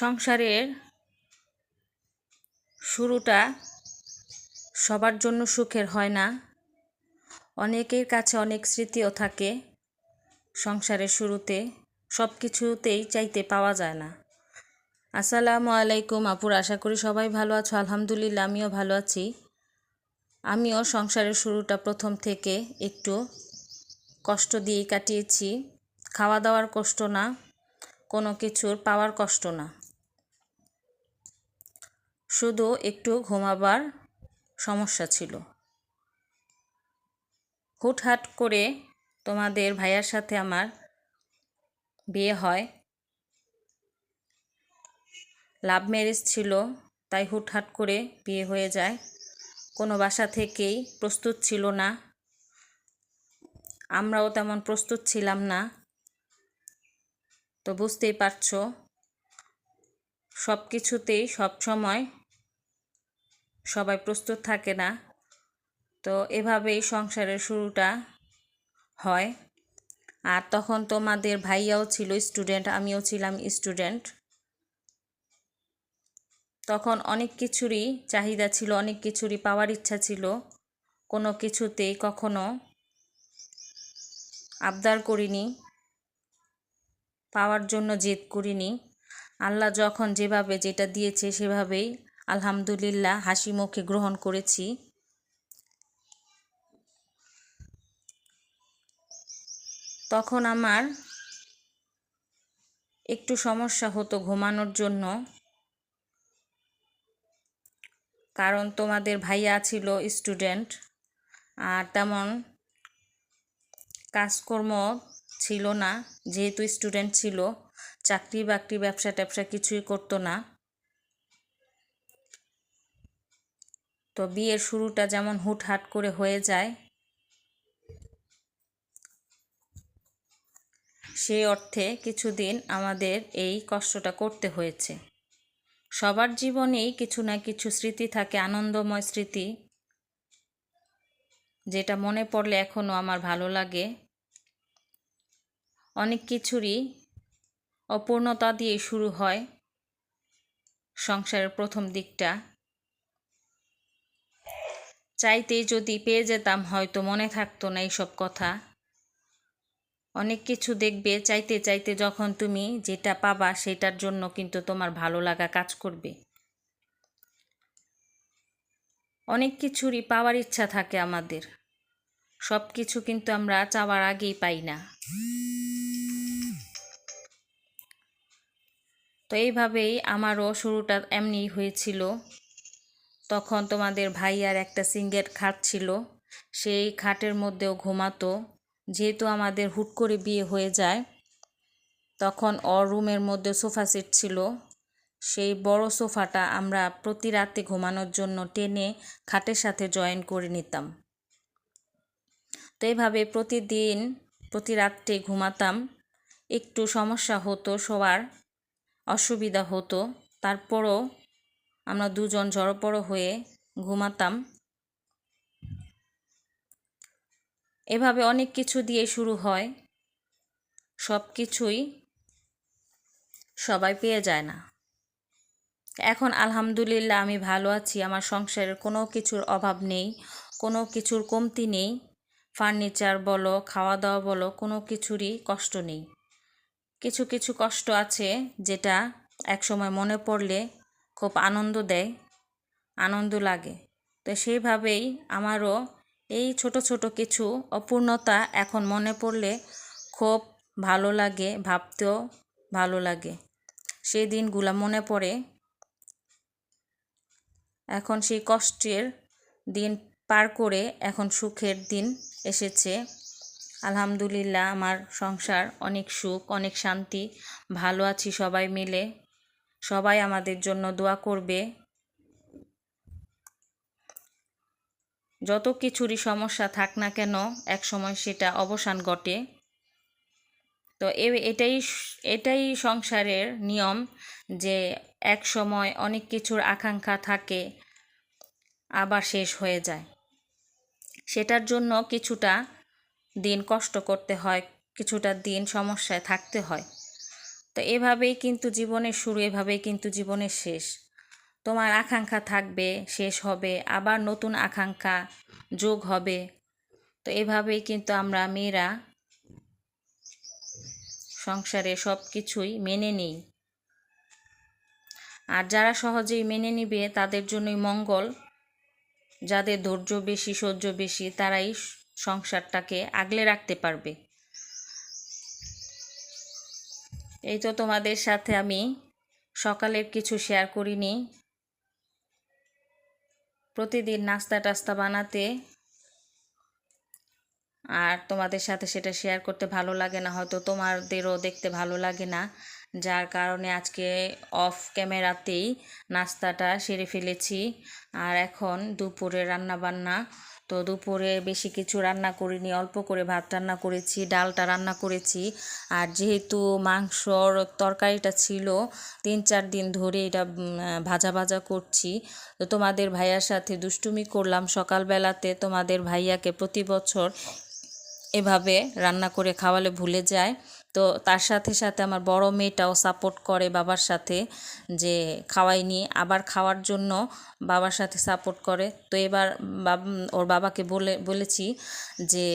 সংসারের শুরুটা সবার জন্য সুখের, হয় না? অনেকের কাছে অনেক স্মৃতিও থাকে সংসারের শুরুতে, সব কিছুতেই চাইতে পাওয়া যায় না। আসসালামু আলাইকুম আপুর, আশা করি সবাই ভালো আছো। আলহামদুলিল্লাহ, আমিও ভালো আছি। আমিও সংসারের শুরুটা প্রথম থেকে একটু কষ্ট দিয়েই কাটিয়েছি। খাওয়া দাওয়ার কষ্ট না, কোনো কিছুর পাওয়ার কষ্ট না। শুধু একটু ঘুমাবার সমস্যা ছিল। হুটহাট করে তোমাদের ভাইয়ার সাথে আমার বিয়ে হয়। লাভ ম্যারেজ ছিল, তাই হুটহাট করে বিয়ে হয়ে যায়। কোনো বাসা থেকেই প্রস্তুত ছিল না। আমরাও তেমন প্রস্তুত ছিলাম না। তো বুঝতেই পারছ সব কিছুতেই সব সময় সবাই প্রস্তুত থাকে না। তো এভাবেই সংসারের শুরুটা হয়। আর তখন তোমাদের ভাইয়াও ছিল স্টুডেন্ট, আমিও ছিলাম স্টুডেন্ট। তখন অনেক কিছুরই চাহিদা ছিল, অনেক কিছুরই পাওয়ার ইচ্ছা ছিল। কোনো কিছুতেই কখনো আবদার করিনি, পাওয়ার জন্য জেদ করিনি। আল্লাহ যখন যেভাবে যেটা দিয়েছে সেভাবেই আলহামদুলিল্লাহ হাসি মুখে গ্রহণ করেছি। তখন আমার একটু সমস্যা হতো ঘুমানোর জন্য। কারণ তোমাদের ভাইয়া ছিল স্টুডেন্ট আর তেমন কাজকর্ম ছিল না, যেহেতু স্টুডেন্ট ছিল। চাকরি বাকরি ব্যবসা ট্যাবসা কিছুই করতো না। তো বিয়ের শুরুটা যেমন হুটহাট করে হয়ে যায় সেই অর্থে কিছুদিন আমাদের এই কষ্টটা করতে হয়েছে। সবার জীবনেই কিছু না কিছু স্মৃতি থাকে, আনন্দময় স্মৃতি, যেটা মনে পড়লে এখনও আমার ভালো লাগে। অনেক কিছুরই অপূর্ণতা দিয়ে শুরু হয় সংসারের প্রথম দিকটা। চাইতেই যদি পেয়ে যেতাম, হয়তো মনে থাকতো না এইসব কথা। অনেক কিছু দেখবে, চাইতে চাইতে যখন তুমি যেটা পাবা সেটার জন্য কিন্তু তোমার ভালো লাগা কাজ করবে। অনেক কিছুরই পাওয়ার ইচ্ছা থাকে আমাদের। সব কিছু কিন্তু আমরা চাওয়ার আগেই পাই না। তো এইভাবেই আমারও শুরুটা এমনি হয়েছিল। তখন তোমাদের ভাইয়ার একটা সিঙ্গের খাট ছিল, সেই খাটের মধ্যেও ঘুমাতো। যেহেতু আমাদের হুট করে বিয়ে হয়ে যায়, তখন ওর রুমের মধ্যে সোফা সেট ছিল। সেই বড় সোফাটা আমরা প্রতি রাতে ঘুমানোর জন্য টেনে খাটের সাথে জয়েন করে নিতাম। তো এইভাবে প্রতিদিন, প্রতি রাত্রে ঘুমাতাম। একটু সমস্যা হতো সবার অসুবিধা হতো। তারপরও আমরা দুজন জড়পড়ো হয়ে ঘুমাতাম। এভাবে অনেক কিছু দিয়ে শুরু হয়। সব কিছুই সবাই পেয়ে যায় না। এখন আলহামদুলিল্লাহ আমি ভালো আছি। আমার সংসারের কোনো কিছুর অভাব নেই, কোনো কিছুর কমতি নেই। ফার্নিচার বলো, খাওয়া দাওয়া বলো, কোনো কিছুরই কষ্ট নেই। কিছু কিছু কষ্ট আছে যেটা একসময় মনে পড়লে খুব আনন্দ দেয়, আনন্দ লাগে। তো সেইভাবেই আমারও এই ছোট ছোট কিছু অপূর্ণতা এখন মনে পড়লে খুব ভালো লাগে, ভাবতেও ভালো লাগে। সেই দিনগুলো মনে পড়ে। এখন সেই কষ্টের দিন পার করে এখন সুখের দিন এসেছে। আলহামদুলিল্লাহ, আমার সংসার অনেক সুখ, অনেক শান্তি। ভালো আছি সবাই মিলে। সবাই আমাদের জন্য দোয়া করবে। যত কিছুরই সমস্যা থাক না কেন, এক সময় সেটা অবসান ঘটে। তো এটাই এটাই সংসারের নিয়ম যে এক সময় অনেক কিছুর আকাঙ্ক্ষা থাকে, আবার শেষ হয়ে যায়। সেটার জন্য কিছুটা দিন কষ্ট করতে হয়, কিছুটা দিন সমস্যায় থাকতে হয়। তো এভাবেই কিন্তু জীবনের শুরু, এভাবেই কিন্তু জীবনের শেষ। তোমার আকাঙ্ক্ষা থাকবে, শেষ হবে, আবার নতুন আকাঙ্ক্ষা যোগ হবে। তো এভাবেই কিন্তু আমরা মেয়েরা সংসারে সব কিছুই মেনে নিই। আর যারা সহজেই মেনে নিবে, তাদের জন্যই মঙ্গল। যাদের ধৈর্য বেশি, সহ্য বেশি, তারাই সংসারটাকে আগলে রাখতে পারবে। এই তো তোমাদের সাথে আমি সকালের কিছু শেয়ার করিনি। প্রতিদিন নাস্তা টাস্তা বানাতে আর তোমাদের সাথে সেটা শেয়ার করতে ভালো লাগে না, হয়তো তোমাদেরও দেখতে ভালো লাগে না। যার কারণে আজকে অফ ক্যামেরাতেই নাস্তাটা সেরে ফেলেছি। আর এখন দুপুরে রান্না বান্না তো দুপুরে বেশি কিছু রান্না করিনি, অল্প করে ভাত রান্না করেছি, ডালটা রান্না করেছি। আর যেহেতু মাংসর তরকারিটা ছিল, তিন চার দিন ধরে এটা ভাজা ভাজা করছি। তো তোমাদের ভাইয়ার সাথে দুষ্টুমি করলাম সকালবেলাতে, তোমাদের ভাইয়াকে প্রতি বছর এভাবে রান্না করে খাওয়ালে ভুলে যায়। তো তার সাথে সাথে আমার বড় মেয়েটাও সাপোর্ট করে বাবার সাথে যে খাওয়াইনি আবার খাওয়ার জন্য বাবার সাথে সাপোর্ট করে। তো এবার ওর বাবাকে বলে, বলেছি যে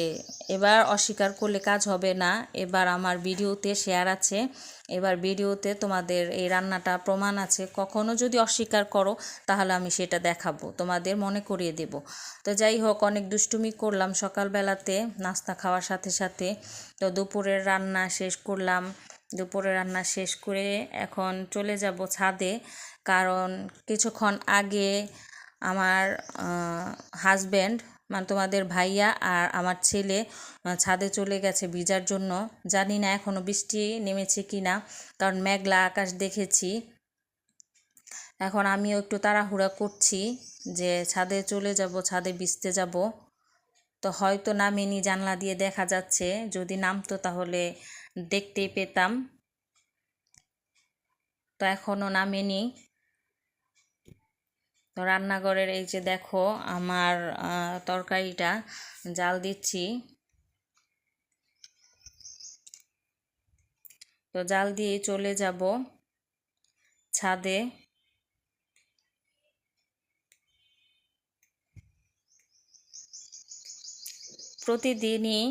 এবার অস্বীকার করলে কাজ হবে না। এবার আমার ভিডিওতে শেয়ার আছে। এবার ভিডিওতে তোমাদের এই রান্নাটা প্রমাণ আছে। কখনো যদি অস্বীকার করো, তাহলে আমি সেটা দেখাবো, তোমাদের মনে করিয়ে দেব। তো যাই হোক, অনেক দুষ্টুমি করলাম সকালবেলাতে, নাস্তা খাওয়ার সাথে সাথে। তো দুপুরের রান্না শেষ করলাম। দুপুরে রান্না শেষ করে এখন চলে যাব ছাদে। কারণ কিছুক্ষণ আগে আমার হাজব্যান্ড মানে তোমাদের ভাইয়া আর আমার ছেলে ছাদে চলে গেছে ভিজার জন্য। জানি না এখনও বৃষ্টি নেমেছে কি না কারণ মেঘলা আকাশ দেখেছি। এখন আমিও একটু তাড়াহুড়া করছি যে ছাদে চলে যাব, ছাদে ভিজতে যাব। তো হয়তো নামিনি জানলা দিয়ে দেখা যাচ্ছে, যদি নামতো তাহলে দেখতেই পেতাম। তো এখনও নামেনি। তো রান্নাঘরের এই যে দেখো আমার তরকারিটা, জাল দিচ্ছি। তো জাল দিয়ে চলে যাব ছাদে। প্রতিদিনই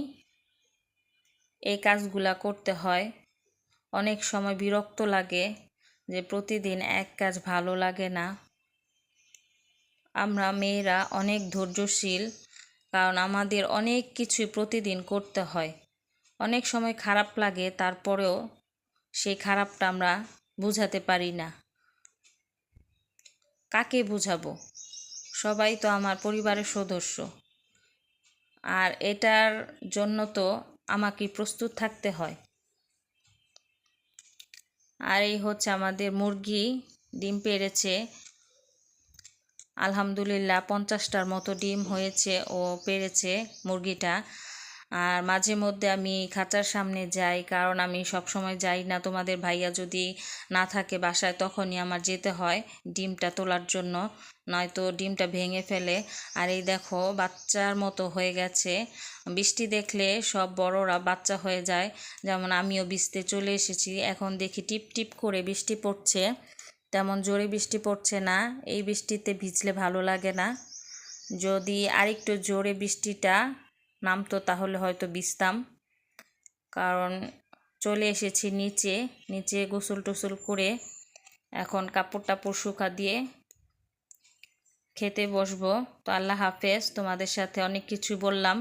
এই কাজগুলা করতে হয়। অনেক সময় বিরক্ত লাগে যে প্রতিদিন এক কাজ ভালো লাগে না। আমরা মেয়েরা অনেক ধৈর্যশীল, কারণ আমাদের অনেক কিছুই প্রতিদিন করতে হয়। অনেক সময় খারাপ লাগে, তারপরেও সেই খারাপটা আমরা বুঝাতে পারি না। কাকে বুঝাবো? সবাই তো আমার পরিবারের সদস্য। আর এটার জন্য তো আমাকে প্রস্তুত থাকতে হয়। আর এই হচ্ছে আমাদের মুরগি, ডিম পেড়েছে আলহামদুলিল্লাহ, পঞ্চাশটার মতো ডিম হয়েছে ও পেরেছে মুরগিটা। আর মাঝে মধ্যে আমি খাঁচার সামনে যাই, কারণ আমি সব সময় যাই না। তোমাদের ভাইয়া যদি না থাকে বাসায়, তখনই আমার যেতে হয় ডিমটা তোলার জন্য। নয়তো ডিমটা ভেঙে ফেলে। আর এই দেখো, বাচ্চার মতো হয়ে গেছে। বৃষ্টি দেখলে সব বড়রা বাচ্চা হয়ে যায়। যেমন আমিও বৃষ্টিতে চলে এসেছি। এখন দেখি টিপ টিপ করে বৃষ্টি পড়ছে। তেমন জোরে বৃষ্টি পড়ছে না, এই বৃষ্টিতে ভিজলে ভালো লাগে না। যদি আরেকটু জোরে বৃষ্টিটা নামতো তাহলে হয়তো ভিজতাম। কারণ চলে এসেছি নিচে নিচে গোসল টোসল করে এখন কাপড় টাপড় শুকা দিয়ে খেতে বসবো। তো আল্লাহ হাফেজ, তোমাদের সাথে অনেক কিছু বললাম।